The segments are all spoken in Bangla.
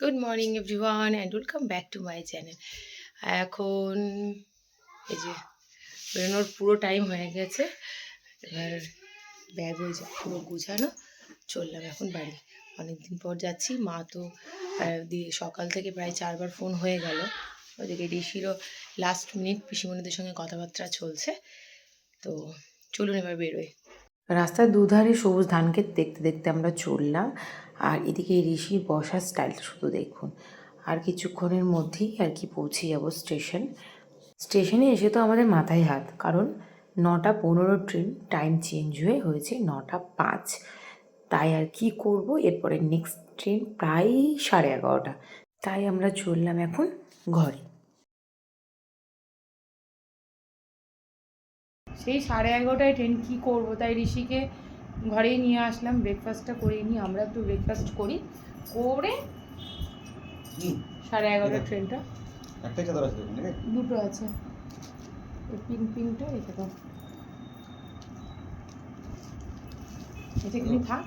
Good morning everyone and welcome back to my channel এখন এই যে বেরোনোর পুরো টাইম হয়ে গেছে। এবার ব্যাগ হয়ে পুরো গুছানো, চললাম এখন বাড়ি। অনেকদিন পর যাচ্ছি, মা তো সকাল থেকে প্রায় চারবার ফোন হয়ে গেল। ওদিকে ঋষিরও লাস্ট মিনিট পিসিমণিদের সঙ্গে কথাবার্তা চলছে। তো চলুন এবার বেরোই। রাস্তার দুধারে সবুজ ধানক্ষেত দেখতে দেখতে আমরা চললাম, আর এদিকে ঋষির বসার স্টাইলটা শুধু দেখুন। আর কিছুক্ষণের মধ্যেই আর কি পৌঁছে যাব স্টেশন স্টেশনে এসে তো আমাদের মাথায় হাত, কারণ নটা পনেরো ট্রেন টাইম চেঞ্জ হয়ে হয়েছে নটা পাঁচ। তাই আর কি করব? এরপরে নেক্সট ট্রেন প্রায় সাড়ে এগারোটা। তাই আমরা চললাম এখন ঘরে। সেই সাড়ে এগারোটায় ট্রেন কী করব? তাই ঋষিকে ঘরেই নিয়ে আসলাম। ব্রেকফাস্টটা করে নিই আমরা একটু ব্রেকফাস্ট করি। করে সাড়ে এগারোটার ট্রেনটা দুটো আছে। পিঙ্ক পিঙ্কটা রেখে দাও এটা এখানে থাক?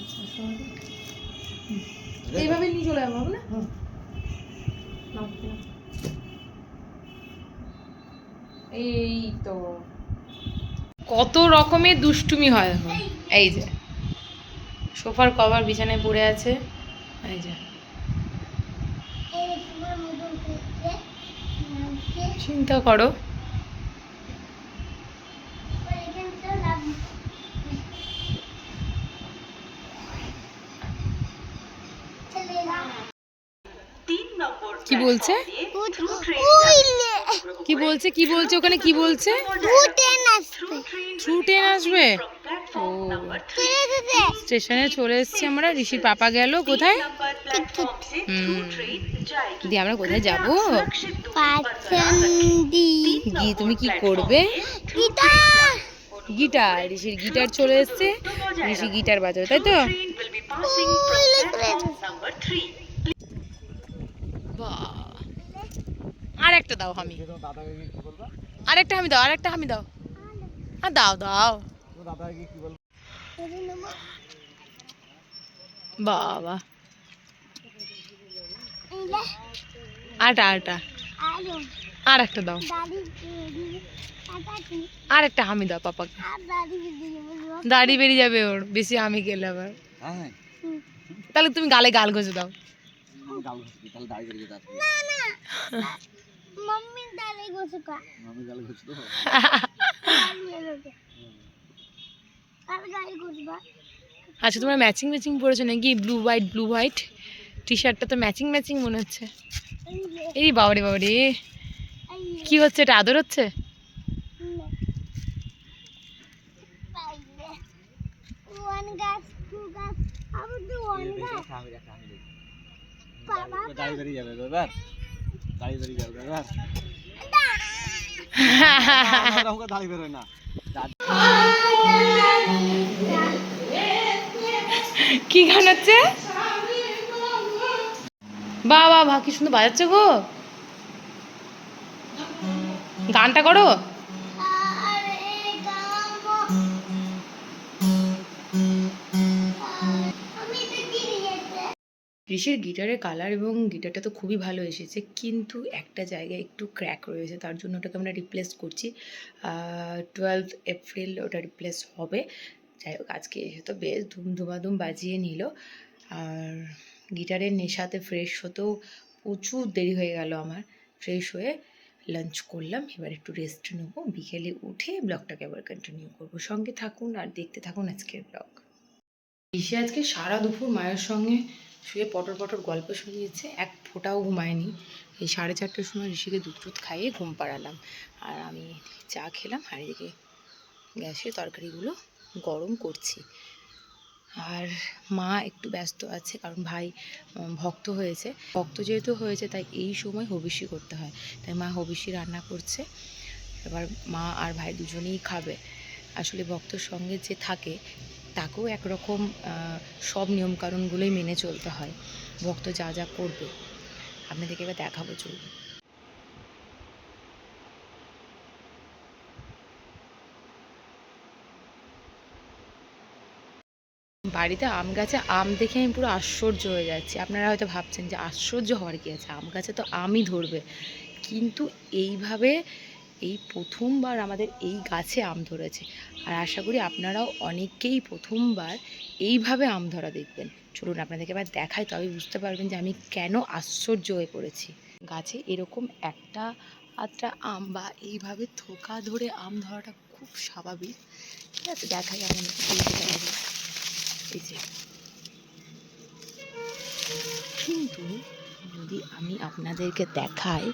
আচ্ছা। এইভাবে নিয়ে চলে যাব না? এই তো কত রকমের দুষ্টুমি হয় এখন। এই যে সোফার কভার বিছানায় পড়ে আছে। এই যে। চিন্তা করো। এখানটা লাভ চলে না কি বলছে কি বলছে কি বলছে ওখানে কি বলছে? ট্রেন আসবে থ্রু ট্রেন আসবে? ও। স্টেশনে চলে এসেছি আমরা ঋষির পাপা গেল কোথায়? দিয়ে আমরা কোথায় যাব? গিয়ে তুমি কি করবে? গিটার ঋষির গিটার চলে এসছে ঋষি গিটার বাজাবে তাই তো? আর একটা দাও আমি দাদাকে গিয়ে কি বলবা আর একটা আমি দাও আর একটা আমি দাও। আর দাও দাও। বলবা বাবা। আটা আটা আর একটা দাও। আর একটা আমি দাও পাপাকে। দাড়ি বেরিয়ে যাবে ওর বেশি আমি গেলে আবার। হ্যাঁ তাহলে তুমি গালে গাল ঘষে দাও। আর গাড়ি গোসবা আচ্ছা তোমরা ম্যাচিং ম্যাচিং পরেছো নাকি blue white blue white T শার্টটা তো ম্যাচিং ম্যাচিং মনে হচ্ছে। এই বাবারে বাবারে। কি হচ্ছে এটা আদর হচ্ছে? বাবা না কি গান হচ্ছে? বা বা বা কি সুন্দর বাজাচ্ছে গো। গানটা করো। ঋষির গিটারের কালার এবং গিটারটা তো খুবই ভালো এসেছে, কিন্তু একটা জায়গায় একটু ক্র্যাক রয়েছে, তার জন্য ওটাকে আমরা রিপ্লেস করছি। টুয়েলভ এপ্রিল ওটা রিপ্লেস হবে। যাই হোক, আজকে এসে তো বেশ ধুমধুমাধুম বাজিয়ে নিল। আর গিটারের নেশাতে ফ্রেশ হতেও প্রচুর দেরি হয়ে গেল আমার। ফ্রেশ হয়ে লাঞ্চ করলাম, এবার একটু রেস্ট নেব। বিকেলে উঠে ব্লগটাকে আবার কন্টিনিউ করব। সঙ্গে থাকুন আর দেখতে থাকুন আজকের ব্লগ। ঋষি আজকে সারা দুপুর মায়ের সঙ্গে শুয়ে পটর পটর গল্প শুনিয়েছে, এক ফোঁটাও ঘুমায়নি। এই সাড়ে চারটের সময় ঋষিকে দুধ টুধ খাইয়ে ঘুম পাড়ালাম। আর আমি চা খেলাম, আর এদিকে গ্যাসে তরকারিগুলো গরম করছি। আর মা একটু ব্যস্ত আছে, কারণ ভাই ভক্ত হয়েছে। ভক্ত যেহেতু হয়েছে, তাই এই সময় হবিষি করতে হয়। তাই মা হবিষি রান্না করছে। এবার মা আর ভাই দুজনেই খাবে। আসলে ভক্তর সঙ্গে যে থাকে তাকেও একরকম সব নিয়মকানুনগুলোই মেনে চলতে হয়। ভক্ত যা যা করবে, আপনাদেরকে এবার দেখাবো চলবে বাড়িতে আম গাছে আম দেখে আমি পুরো আশ্চর্য হয়ে যাচ্ছি। আপনারা হয়তো ভাবছেন যে আশ্চর্য হওয়ার কি আছে? আম গাছে তো আমই ধরবে। কিন্তু এইভাবে এই প্রথমবার আমাদের এই গাছে আম ধরেছে। আর আশা করি আপনারাও অনেকেই প্রথমবার এইভাবে আম ধরা দেখবেন। চলুন আপনাদেরকে এবার দেখাই, তবে বুঝতে পারবেন যে আমি কেন আশ্চর্য হয়ে পড়েছি। গাছে এরকম একটা আধটা আম বা এইভাবে থোকা ধরে আম ধরাটা খুব স্বাভাবিক। ঠিক আছে, দেখাই আমি এই যে। কিন্তু যদি আমি আপনাদেরকে দেখাই,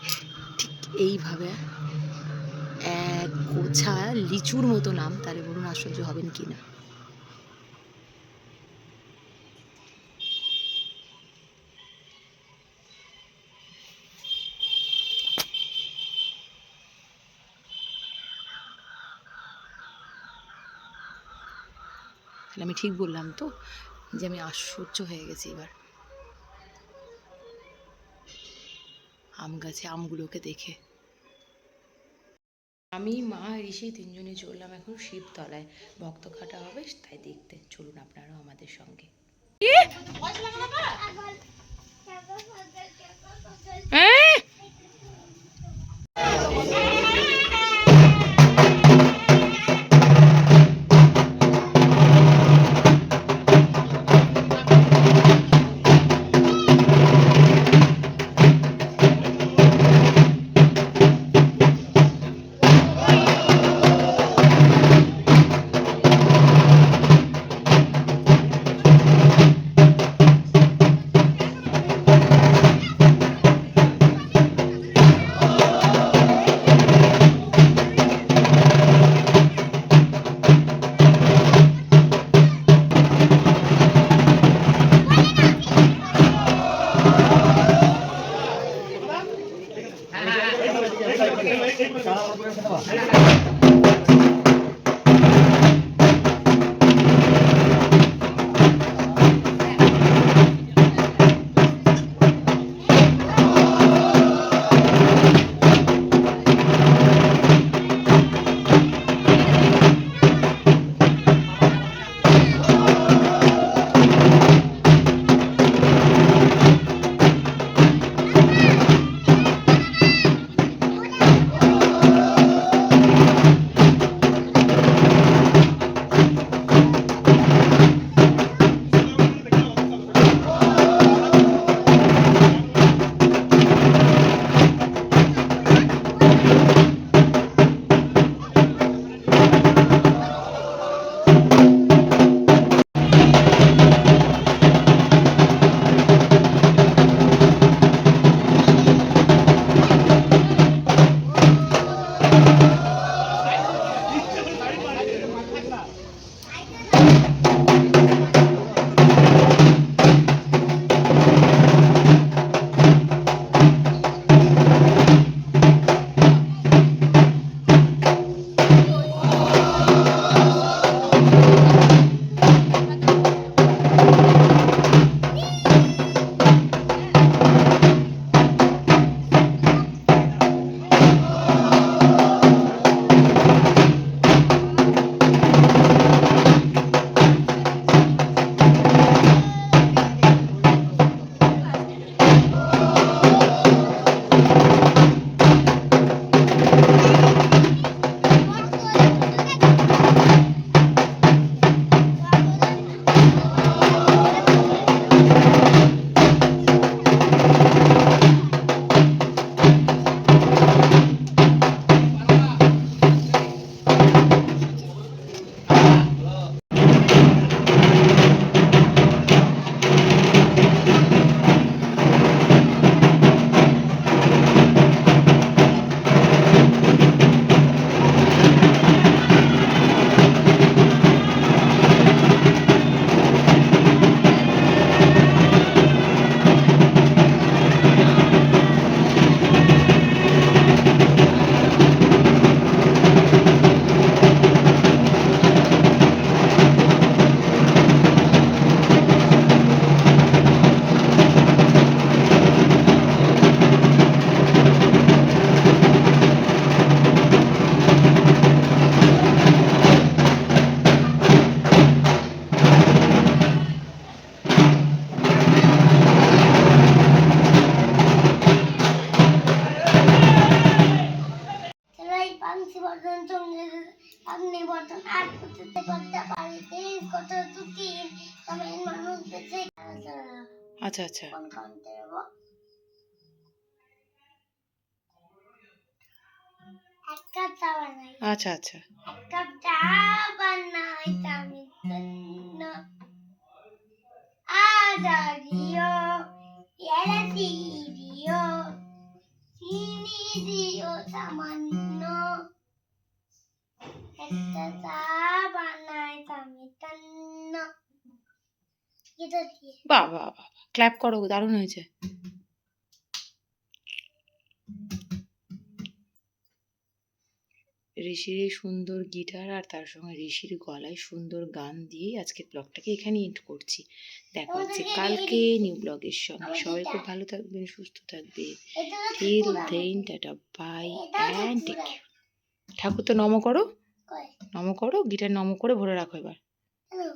ঠিক এইভাবে এক গোছা লিচুর মতো নাম, তাহলে বলুন আশ্চর্য হবেন কি না? তাহলে আমি ঠিক বললাম তো যে আমি আশ্চর্য হয়ে গেছি এবার। আম গাছে আমগুলোকে দেখে। আমি মা ঋষি তিনজনে চললাম এখন শিবতলায়। ভক্ত খাটা হবে তাই দেখতে। চলুন আপনারাও আমাদের সঙ্গে। হ্যাঁ? Vai, vai, vai. আচ্ছা আচ্ছা। আচ্ছা আচ্ছা। দিও চিনি দিও সামান্য একটা চা বানাই স্বামীর জন্য এটা দিয়ে বাহ বাহ বাহ ক্ল্যাপ করো দারুণ হয়েছে ঋষির এই সুন্দর গিটার আর তার সঙ্গে ঋষির গলায় সুন্দর গান দিয়ে আজকের ব্লগটাকে এখানে এন্ড করছি দেখা হচ্ছে কালকে নিউ ব্লগের সঙ্গে সবাই খুব ভালো থাকবেন সুস্থ থাকবে এটা হচ্ছে টিল দেন টাটা বাই এটা অ্যান্ড ঠাকুর তো নম করো? নম করো গিটার নম করে ভরে রাখো এবার হ্যালো